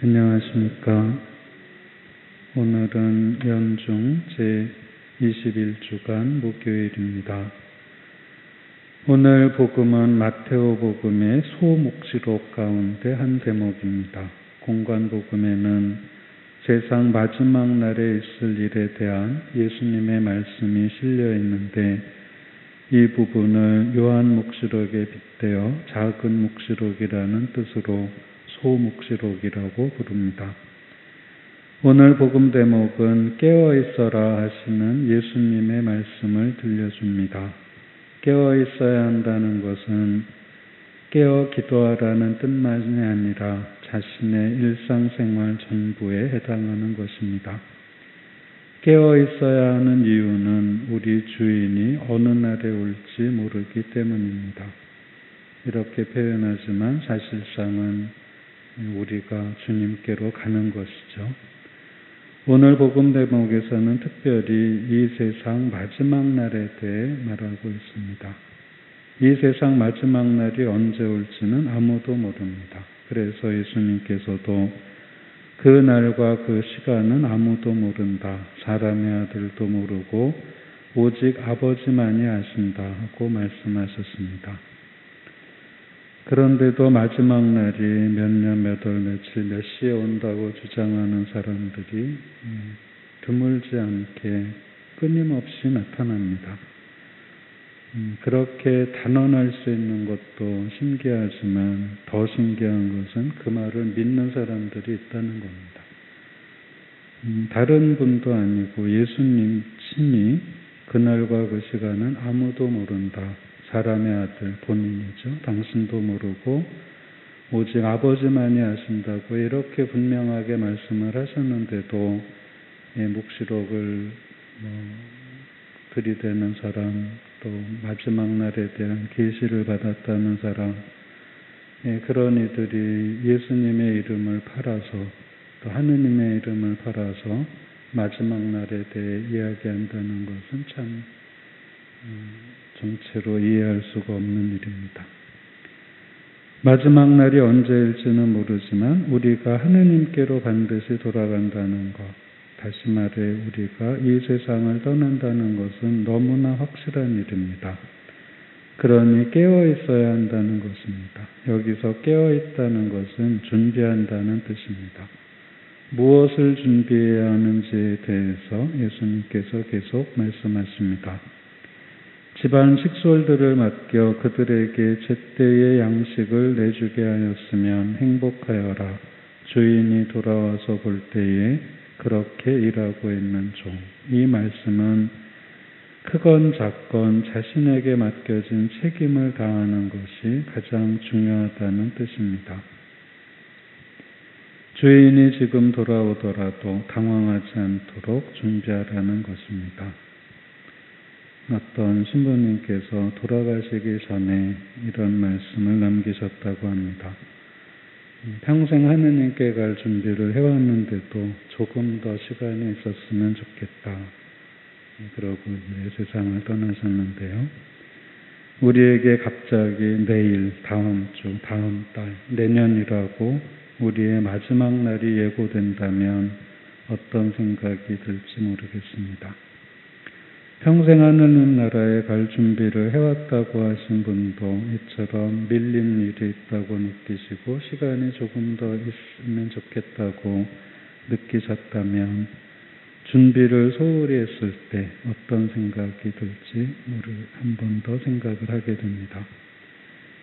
안녕하십니까. 오늘은 연중 제21주간 목요일입니다. 오늘 복음은 마테오 복음의 소목시록 가운데 한 대목입니다. 공관 복음에는 세상 마지막 날에 있을 일에 대한 예수님의 말씀이 실려 있는데 이 부분을 요한 목시록에 빗대어 작은 목시록이라는 뜻으로 소묵시록이라고 부릅니다. 오늘 복음 대목은 깨어 있어라 하시는 예수님의 말씀을 들려줍니다. 깨어 있어야 한다는 것은 깨어 기도하라는 뜻만이 아니라 자신의 일상생활 전부에 해당하는 것입니다. 깨어 있어야 하는 이유는 우리 주인이 어느 날에 올지 모르기 때문입니다. 이렇게 표현하지만 사실상은 우리가 주님께로 가는 것이죠. 오늘 복음 대목에서는 특별히 이 세상 마지막 날에 대해 말하고 있습니다. 이 세상 마지막 날이 언제 올지는 아무도 모릅니다. 그래서 예수님께서도 그 날과 그 시간은 아무도 모른다. 사람의 아들도 모르고 오직 아버지만이 아신다 하고 말씀하셨습니다. 그런데도 마지막 날이 몇 년, 몇 월, 며칠, 몇 시에 온다고 주장하는 사람들이 음, 드물지 않게 끊임없이 나타납니다. 음, 그렇게 단언할 수 있는 것도 신기하지만 더 신기한 것은 그 말을 믿는 사람들이 있다는 겁니다. 음, 다른 분도 아니고 예수님 친히 그날과 그 시간은 아무도 모른다. 사람의 아들 본인이죠. 당신도 모르고 오직 아버지만이 아신다고 이렇게 분명하게 말씀을 하셨는데도 예, 묵시록을 뭐 들이대는 사람 또 마지막 날에 대한 계시를 받았다는 사람 예, 그런 이들이 예수님의 이름을 팔아서 또 하느님의 이름을 팔아서 마지막 날에 대해 이야기한다는 것은 참 음, 정체로 이해할 수가 없는 일입니다. 마지막 날이 언제일지는 모르지만 우리가 하느님께로 반드시 돌아간다는 것, 다시 말해 우리가 이 세상을 떠난다는 것은 너무나 확실한 일입니다. 그러니 깨어 있어야 한다는 것입니다. 여기서 깨어 있다는 것은 준비한다는 뜻입니다. 무엇을 준비해야 하는지에 대해서 예수님께서 계속 말씀하십니다. 집안 식솔들을 맡겨 그들에게 제때의 양식을 내주게 하였으면 행복하여라. 주인이 돌아와서 볼 때에 그렇게 일하고 있는 종. 이 말씀은 크건 작건 자신에게 맡겨진 책임을 다하는 것이 가장 중요하다는 뜻입니다. 주인이 지금 돌아오더라도 당황하지 않도록 준비하라는 것입니다. 어떤 신부님께서 돌아가시기 전에 이런 말씀을 남기셨다고 합니다. 평생 하느님께 갈 준비를 해왔는데도 조금 더 시간이 있었으면 좋겠다. 그러고 세상을 떠나셨는데요. 우리에게 갑자기 내일, 다음 주, 다음 달, 내년이라고 우리의 마지막 날이 예고된다면 어떤 생각이 들지 모르겠습니다. 평생 하느님 나라에 갈 준비를 해왔다고 하신 분도 이처럼 밀린 일이 있다고 느끼시고 시간이 조금 더 있으면 좋겠다고 느끼셨다면 준비를 소홀히 했을 때 어떤 생각이 들지 한번 더 생각을 하게 됩니다.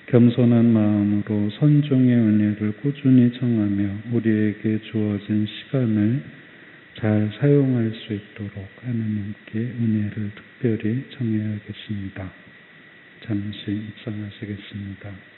겸손한 마음으로 선종의 은혜를 꾸준히 청하며 우리에게 주어진 시간을 잘 사용할 수 있도록 하나님께 은혜를 특별히 청해야겠습니다. 잠시 입상하시겠습니다.